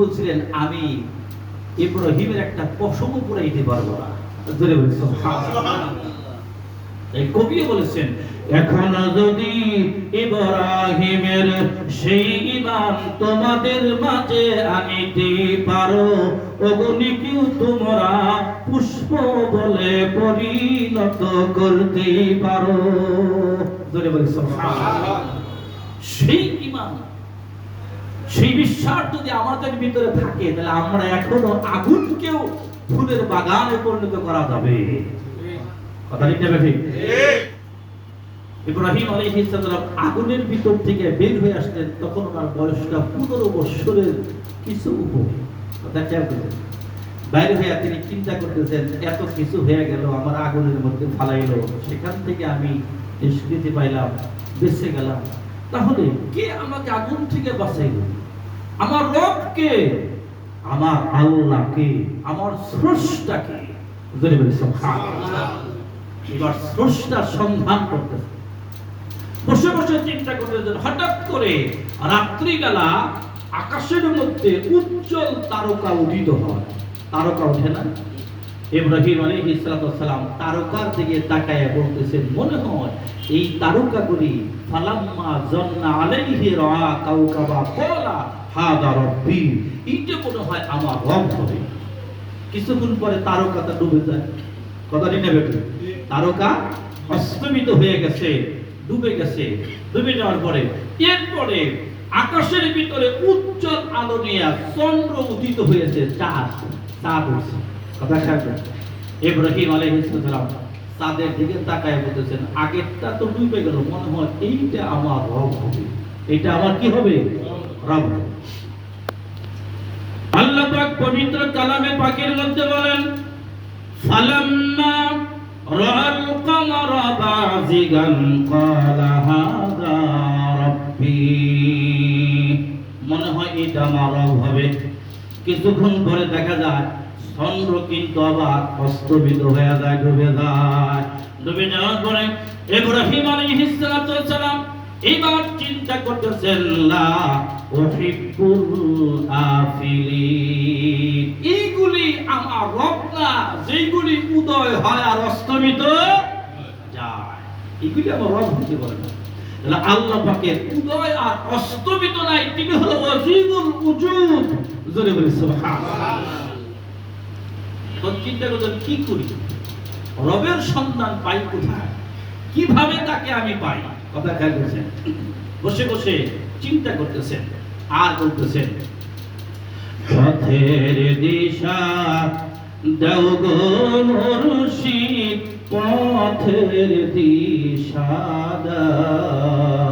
বলছিলেন, আমি ইব্রাহিমের একটা পশমও পুরাইতে পারব না। ধরে বলি এই কবিও বলেছেন যদি ইব্রাহিমের সেই তোমাদের মাঝে আনিতে পারো তোমরা পুষ্প বলে পরিণত করতে পারো। ধরে বলি সেই ইমান সেই বিশ্বাস যদি আমাদের ভিতরে থাকে, তাহলে আমরা এখনও আগুনকেও ফুলের বাগানে পরিণত করা যাবে। কথা আগুনের ভিতর থেকে বের হয়ে বয়সটা পনেরো কিছু উপর। কথা বাইরে তিনি চিন্তা করতেছেন, এত কিছু হয়ে গেল, আমার আগুনের মধ্যে ফালাইলো। সেখান থেকে আমি নিষ্কৃতি পাইলাম, বেঁচে গেলাম। তাহলে কে আমাকে আগুন থেকে বাঁচাইল? আমার রব কে? আমার আল্লাহ কে? আমার স্রষ্টা কে? এবার স্রষ্টার সন্ধান করতেছে। বসে বসে চিন্তা করতেছেন হঠাৎ করে রাত্রিবেলা আকাশের মধ্যে উজ্জ্বল তারকা উদিত হয়। তারকা ওঠে না? ইব্রাহিম সালাম তারকার দিকে তাকায় মনে হয় এই ফালাম্মা জন্না রা কাউকাবা কলা হাদা রব্বি। এইটা মনে হয় আমার রব হবে। কিছুক্ষণ পরে তারকাটা ডুবে যায়। কথা ঠিক না বেটে? তারকা অস্তমিত হয়ে গেছে, ডুবে গেছে। ডুবে যাওয়ার পরে, এরপরে আকাশের ভিতরে উজ্জ্বল আলো নিয়ে চন্দ্র উদিত হয়েছে, চাঁদ চাঁদ উঠছে। আলাইহিস সালাম দিকে তাকায় বলতেছেন, আগেরটা তো ডুবে গেল, মনে হয় এইটা আমার রব হবে। এটা আমার কি হবে? রব আল্লাহ পাক পবিত্র কালামে মধ্যে বলেন মনে হয় এটা আমার রব হবে। কিছুক্ষণ পরে দেখা যায় চন্দ্র কিন্তু আবার অস্তমিত হয়ে যায় ডুবে যায়। ডুবে যাওয়ার পরে ইব্রাহিম আলাইহিস সালাম এবার চিন্তা করতেছেন, লা এইগুলি আমার রব না যেগুলি উদয় হয় আর অস্তমিত যায়। এগুলি আমার রব হতে পারে না। আল্লাহ পাকের উদয় আর অস্তমিত নাই, তিনি হলো ওয়াজিবুল উজুদ। জোরে বলি, সুবহানাল্লাহ। তখন চিন্তা করতেন কি করি? রবের সন্ধান পাই কোথায়? কীভাবে তাকে আমি পাই? কথা খেয়াল বসে বসে চিন্তা করতেছেন, আর বলতেছেন, পথের দিশা দেও গো মুর্শিদ, পথের দিশা দাও।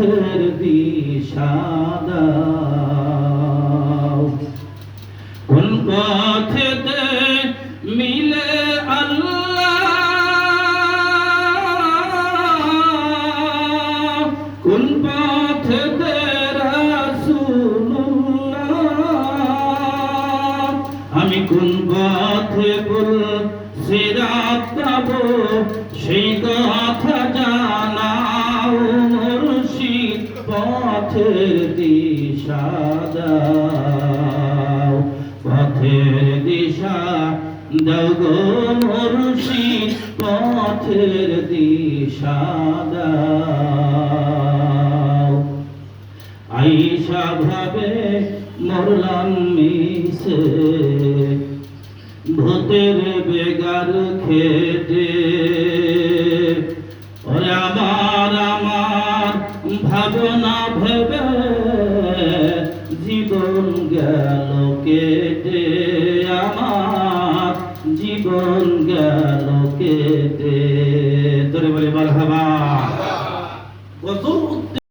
পথের দিশা পথের দিশা দাও পথের দিশা দাও গো মুর্শিদ পথের দিশা দাও। আইসা ভাবে মরলাম মিশে, ভূতের বেগার খেটে। কেতে আমার জীবন গেল কেতে তোরে বলে বল